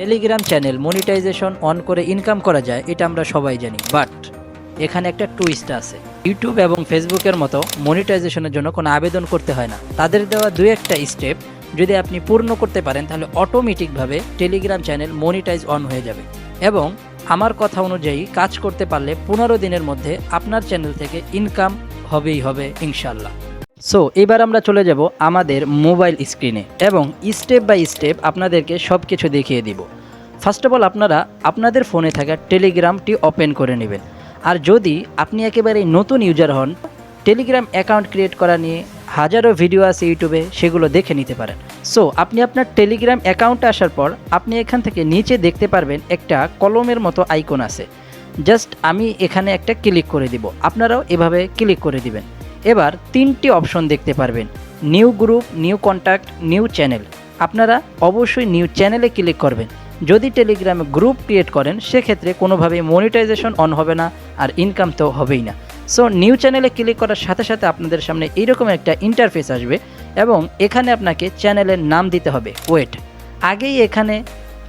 Telegram channel monetization on করে income করা যায়, এটা আমরা সবাই জানি। বাট এখানে একটা টুইস্ট আছে। ইউটিউব এবং ফেসবুকের মতো মনিটাইজেশনের জন্য কোনো আবেদন করতে হয় না। তাদের দেওয়া দু একটা স্টেপ যদি আপনি পূর্ণ করতে পারেন, তাহলে অটোমেটিকভাবে টেলিগ্রাম চ্যানেল মনিটাইজ অন হয়ে যাবে। এবং আমার কথা অনুযায়ী কাজ করতে পারলে পনেরো দিনের মধ্যে আপনার চ্যানেল থেকে ইনকাম হবেই হবে ইনশাল্লাহ সো এবার আমরা চলে যাব আমাদের মোবাইল স্ক্রিনে এবং স্টেপ বাই স্টেপ আপনাদেরকে সব কিছু দেখিয়ে দিব। ফার্স্ট অফ অল আপনারা আপনাদের ফোনে থাকা টেলিগ্রামটি ওপেন করে নেবেন। আর যদি আপনি একেবারে নতুন ইউজার হন টেলিগ্রাম অ্যাকাউন্ট ক্রিয়েট করা নিয়ে হাজারো ভিডিও আছে ইউটিউবে সেগুলো দেখে নিতে পারেন। সো আপনি আপনার টেলিগ্রাম অ্যাকাউন্টে আসার পর আপনি এখান থেকে নিচে দেখতে পারবেন একটা কলমের মতো আইকন আছে। জাস্ট আমি এখানে একটা ক্লিক করে দিব। আপনারাও এভাবে ক্লিক করে দিবেন। এবার তিনটি অপশন দেখতে পারবেন। New group new contact new channel আপনারা অবশ্যই নিউ চ্যানেলে ক্লিক করবেন। যদি টেলিগ্রামে গ্রুপ ক্রিয়েট করেন, সেক্ষেত্রে কোনোভাবেই মনিটাইজেশন অন হবে না আর ইনকাম তো হবেই না। সো নিউ চ্যানেলে ক্লিক করার সাথে সাথে আপনাদের সামনে এইরকম একটা ইন্টারফেস আসবে এবং এখানে আপনাকে চ্যানেলের নাম দিতে হবে। ওয়েট আগেই এখানে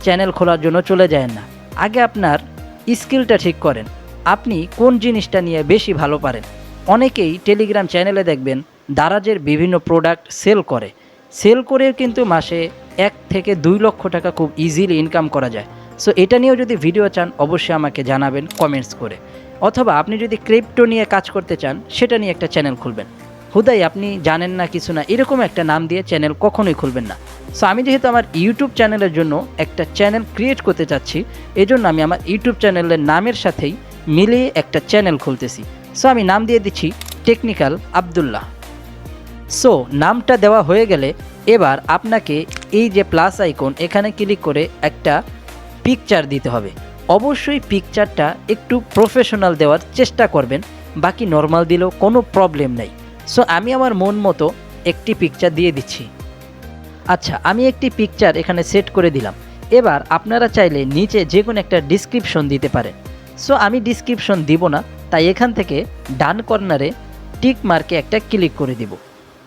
চ্যানেল খোলার জন্য চলে যায় না। আগে আপনার স্কিলটা ঠিক করেন। আপনি কোন জিনিসটা নিয়ে বেশি ভালো পারেন? অনেকেই টেলিগ্রাম চ্যানেলে দেখবেন, দারাজের বিভিন্ন প্রোডাক্ট সেল করে। সেল করেও কিন্তু মাসে এক থেকে দুই লক্ষ টাকা খুব ইজিলি ইনকাম করা যায়। সো এটা নিয়েও যদি ভিডিও চান, অবশ্যই আমাকে জানাবেন কমেন্টস করে। অথবা আপনি যদি ক্রিপ্টো নিয়ে কাজ করতে চান, সেটা নিয়ে একটা চ্যানেল খুলবেন। হুদাই, আপনি জানেন না কিছু না, এরকম একটা নাম দিয়ে চ্যানেল কখনোই খুলবেন না। সো আমি যেহেতু আমার ইউটিউব চ্যানেলের জন্য একটা চ্যানেল ক্রিয়েট করতে চাচ্ছি, এজন্য আমি আমার ইউটিউব চ্যানেলের নামের সাথেই মিলিয়ে একটা চ্যানেল খুলতেছি। সো আমি নাম দিয়ে দিচ্ছি টেকনিক্যাল আবদুল্লাহ। সো নামটা দেওয়া হয়ে গেলে এবার আপনাকে এই যে প্লাস আইকন এখানে ক্লিক করে একটা পিকচার দিতে হবে। অবশ্যই পিকচারটা একটু প্রফেশনাল দেওয়ার চেষ্টা করবেন, বাকি নর্মাল দিলেও কোনো প্রবলেম নেই। সো আমি আমার মন মতো একটি পিকচার দিয়ে দিচ্ছি। আচ্ছা আমি একটি পিকচার এখানে সেট করে দিলাম। এবার আপনারা চাইলে নিচে যে কোনো একটা ডিসক্রিপশন দিতে পারেন। সো আমি ডিসক্রিপশন দিব না তাই এখান থেকে ডান কর্নারে টিক মার্কে একটা ক্লিক করে দিব।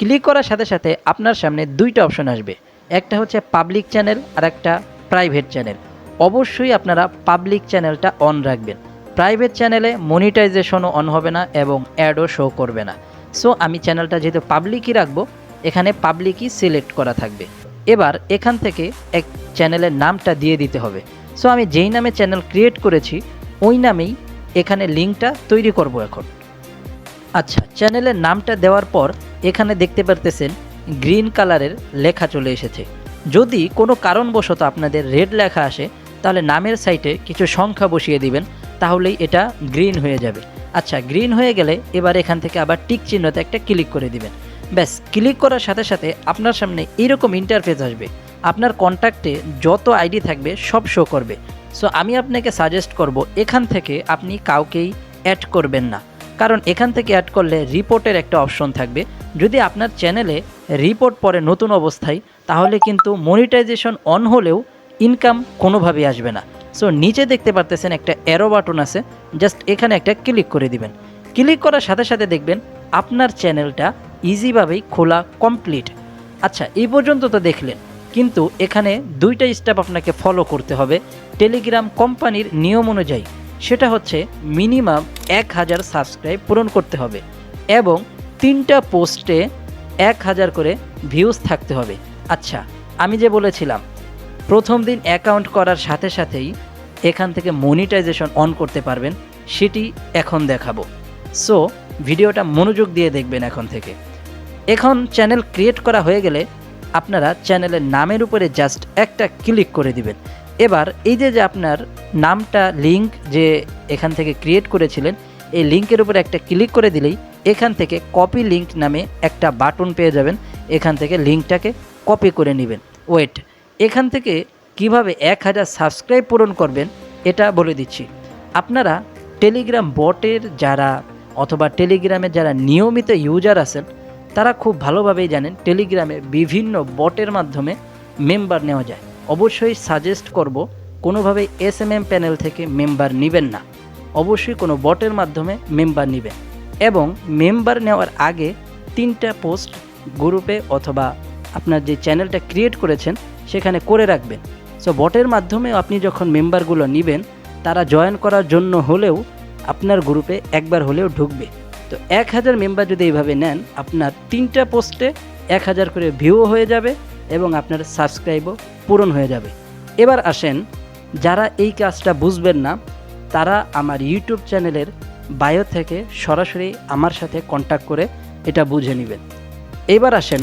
ক্লিক করার সাথে সাথে আপনার সামনে দুইটা অপশন আসবে। একটা হচ্ছে পাবলিক চ্যানেল আর একটা প্রাইভেট চ্যানেল। অবশ্যই আপনারা পাবলিক চ্যানেলটা অন রাখবেন। প্রাইভেট চ্যানেলে মনিটাইজেশনও অন হবে না এবং অ্যাডও শো করবে না। সো আমি চ্যানেলটা যেহেতু পাবলিকই রাখব, এখানে পাবলিকই সিলেক্ট করা থাকবে। এবার এখান থেকে এক চ্যানেলের নামটা দিয়ে দিতে হবে। সো আমি যেই নামে চ্যানেল ক্রিয়েট করেছি, ওই নামেই এখানে লিঙ্কটা তৈরি করব এখন। আচ্ছা চ্যানেলের নামটা দেওয়ার পর এখানে দেখতে পারতেছেন গ্রিন কালারের লেখা চলে এসেছে। যদি কোনো কারণবশত আপনাদের রেড লেখা আসে, তাহলে নামের সাইটে কিছু সংখ্যা বসিয়ে দিবেন, তাহলেই এটা গ্রিন হয়ে যাবে। আচ্ছা গ্রিন হয়ে গেলে এবার এখান থেকে আবার টিক চিহ্নতে একটা ক্লিক করে দিবেন। ব্যাস, ক্লিক করার সাথে সাথে আপনার সামনে এইরকম ইন্টারফেস আসবে। আপনার কন্ট্যাক্টে যত আইডি থাকবে সব শো করবে। সো আমি আপনাকে সাজেস্ট করব, এখান থেকে আপনি কাউকেই অ্যাড করবেন না। কারণ এখান থেকে অ্যাড করলে রিপোর্টের একটা অপশন থাকবে। যদি আপনার চ্যানেলে রিপোর্ট পরে নতুন অবস্থায়, তাহলে কিন্তু মনিটাইজেশন অন হলেও ইনকাম কোনোভাবেই আসবে না। সো নিচে দেখতে পারতেছেন একটা অ্যারো বাটন আছে। জাস্ট এখানে একটা ক্লিক করে দিবেন। ক্লিক করার সাথে সাথে দেখবেন আপনার চ্যানেলটা ইজিভাবেই খোলা কমপ্লিট আচ্ছা এই পর্যন্ত তো দেখলেন। কিন্তু এখানে দুইটা স্টেপ আপনাকে ফলো করতে হবে টেলিগ্রাম কোম্পানির নিয়ম অনুযায়ী। সেটা হচ্ছে মিনিমাম এক হাজার সাবস্ক্রাইব পূরণ করতে হবে এবং তিনটা পোস্টে এক হাজার করে ভিউজ থাকতে হবে। আচ্ছা আমি যে বলেছিলাম, প্রথম দিন অ্যাকাউন্ট করার সাথে সাথেই এখান থেকে মনিটাইজেশন অন করতে পারবেন, সেটি এখন দেখাবো। সো ভিডিওটা মনোযোগ দিয়ে দেখবেন এখন থেকে। এখন চ্যানেল ক্রিয়েট করা হয়ে গেলে আপনারা চ্যানেলের নামের উপরে জাস্ট একটা ক্লিক করে দিবেন। এবার এই যে যে আপনার নামটা লিঙ্ক যে এখান থেকে ক্রিয়েট করেছিলেন, এই লিঙ্কের উপরে একটা ক্লিক করে দিলেই এখান থেকে কপি লিঙ্ক নামে একটা বাটন পেয়ে যাবেন। এখান থেকে লিঙ্কটাকে কপি করে নেবেন। ওয়েট এখান থেকে কীভাবে এক হাজার সাবস্ক্রাইব পূরণ করবেন এটা বলে দিচ্ছি। আপনারা টেলিগ্রাম বটের যারা অথবা টেলিগ্রামে যারা নিয়মিত ইউজার আছেন তারা খুব ভালোভাবেই জানেন টেলিগ্রামে বিভিন্ন বটের মাধ্যমে মেম্বার নেওয়া যায়। অবশ্যই সাজেস্ট করব, কোনোভাবেই এস এম এম প্যানেল থেকে মেম্বার নেবেন না। অবশ্যই কোনো বটের মাধ্যমে মেম্বার নেবেন। এবং মেম্বার নেওয়ার আগে তিনটা পোস্ট গ্রুপে অথবা আপনার যে চ্যানেলটা ক্রিয়েট করেছেন, সেখানে করে রাখবেন। সো বটের মাধ্যমে আপনি যখন মেম্বারগুলো নেবেন, তারা জয়েন করার জন্য হলেও আপনার গ্রুপে একবার হলেও ঢুকবে। তো এক হাজার মেম্বার যদি এইভাবে নেন, আপনার তিনটা পোস্টে এক হাজার করে ভিউও হয়ে যাবে এবং আপনার সাবস্ক্রাইবও পূরণ হয়ে যাবে। এবার আসেন, যারা এই কাজটা বুঝবেন না, তারা আমার ইউটিউব চ্যানেলের বায়ো থেকে সরাসরি আমার সাথে কন্ট্যাক্ট করে এটা বুঝে নেবেন। এবার আসেন,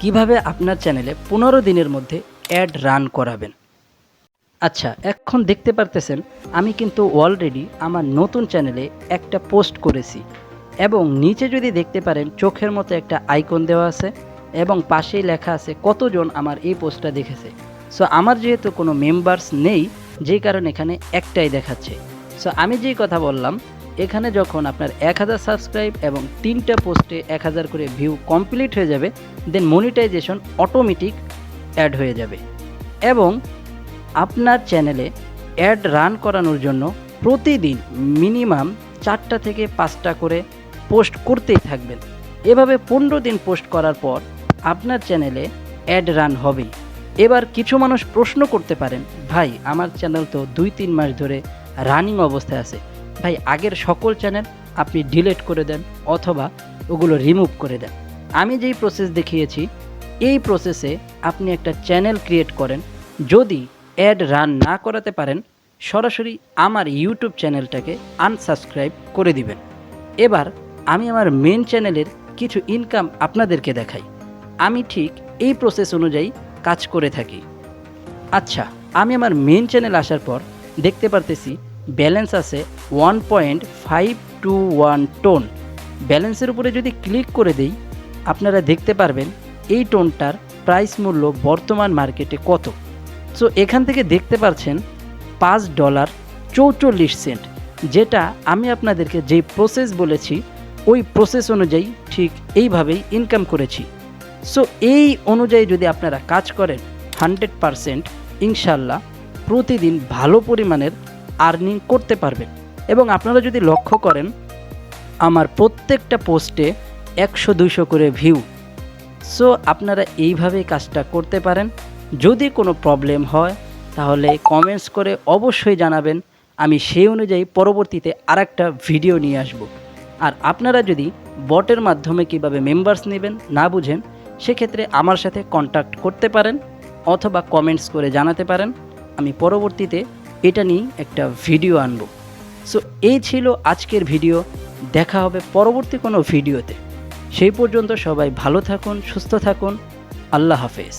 কীভাবে আপনার চ্যানেলে পনেরো দিনের মধ্যে অ্যাড রান করাবেন? আচ্ছা এখন দেখতে পারতেছেন, আমি কিন্তু অলরেডি আমার নতুন চ্যানেলে একটা পোস্ট করেছি এবং নিচে যদি দেখতে পারেন, চোখের মতো একটা আইকন দেওয়া আছে এবং পাশেই লেখা আছে কতজন আমার এই পোস্টটা দেখেছে। সো আমার যেহেতু কোনো মেম্বার্স নেই, যেই কারণে এখানে একটাই দেখাচ্ছে। সো আমি যেই কথা বললাম, এখানে যখন আপনার এক হাজার সাবস্ক্রাইব এবং তিনটা পোস্টে এক হাজার করে ভিউ কমপ্লিট হয়ে যাবে দেন মনিটাইজেশন অটোমেটিক অ্যাড হয়ে যাবে। এবং আপনার চ্যানেলে অ্যাড রান করানোর জন্য প্রতিদিন মিনিমাম চারটা থেকে পাঁচটা করে পোস্ট করতেই থাকবেন। এভাবে পনেরো দিন পোস্ট করার পর আপনার চ্যানেলে অ্যাড রান হবেই। এবার কিছু মানুষ প্রশ্ন করতে পারেন, ভাই, আমার চ্যানেল তো দুই তিন মাস ধরে রানিং অবস্থায় আছে। ভাই, আগের সকল চ্যানেল আপনি ডিলিট করে দেন অথবা ওগুলো রিমুভ করে দেন। আমি যেই প্রসেস দেখিয়েছি, এই প্রসেসে আপনি একটা চ্যানেল ক্রিয়েট করেন। যদি অ্যাড রান না করাতে পারেন, সরাসরি আমার ইউটিউব চ্যানেলটাকে আনসাবস্ক্রাইব করে দিবেন। এবার আমি আমার মেন চ্যানেলের কিছু ইনকাম আপনাদেরকে দেখাই। আমি ঠিক এই প্রসেস অনুযায়ী কাজ করে থাকি। আচ্ছা আমি আমার মেন চ্যানেল আসার পর দেখতে পারতেছি ব্যালেন্স আছে one point five two one TON ব্যালেন্সের উপরে যদি ক্লিক করে দেই, আপনারা দেখতে পারবেন এই টোনটার প্রাইস মূল্য বর্তমান মার্কেটে কত। সো এখান থেকে দেখতে পাচ্ছেন পাঁচ ডলার চৌচল্লিশ সেন্ট, যেটা আমি আপনাদেরকে যেই প্রসেস বলেছি, ওই প্রসেস অনুযায়ী ঠিক এইভাবেই ইনকাম করেছি। সো এই অনুযায়ী যদি আপনারা কাজ করেন হান্ড্রেড পারসেন্ট ইনশাল্লাহ প্রতিদিন ভালো পরিমাণের আর্নিং করতে পারবেন। এবং আপনারা যদি লক্ষ্য করেন, আমার প্রত্যেকটা পোস্টে একশো দুইশো করে ভিউ সো আপনারা এইভাবেই কাজটা করতে পারেন। যদি কোনো প্রবলেম হয়, তাহলে কমেন্টস করে অবশ্যই জানাবেন। আমি সেই অনুযায়ী পরবর্তীতে আরেকটা ভিডিও নিয়ে আসব। আর আপনারা যদি বটের মাধ্যমে কীভাবে মেম্বার্স নেবেন না বুঝেন, সেক্ষেত্রে আমার সাথে কন্ট্যাক্ট করতে পারেন অথবা কমেন্টস করে জানাতে পারেন। আমি পরবর্তীতে এটা নিয়ে একটা ভিডিও আনব। সো এই ছিল আজকের ভিডিও দেখা হবে পরবর্তী কোনো ভিডিওতে সেই পর্যন্ত সবাই ভালো থাকুন, সুস্থ থাকুন। আল্লাহ হাফেজ।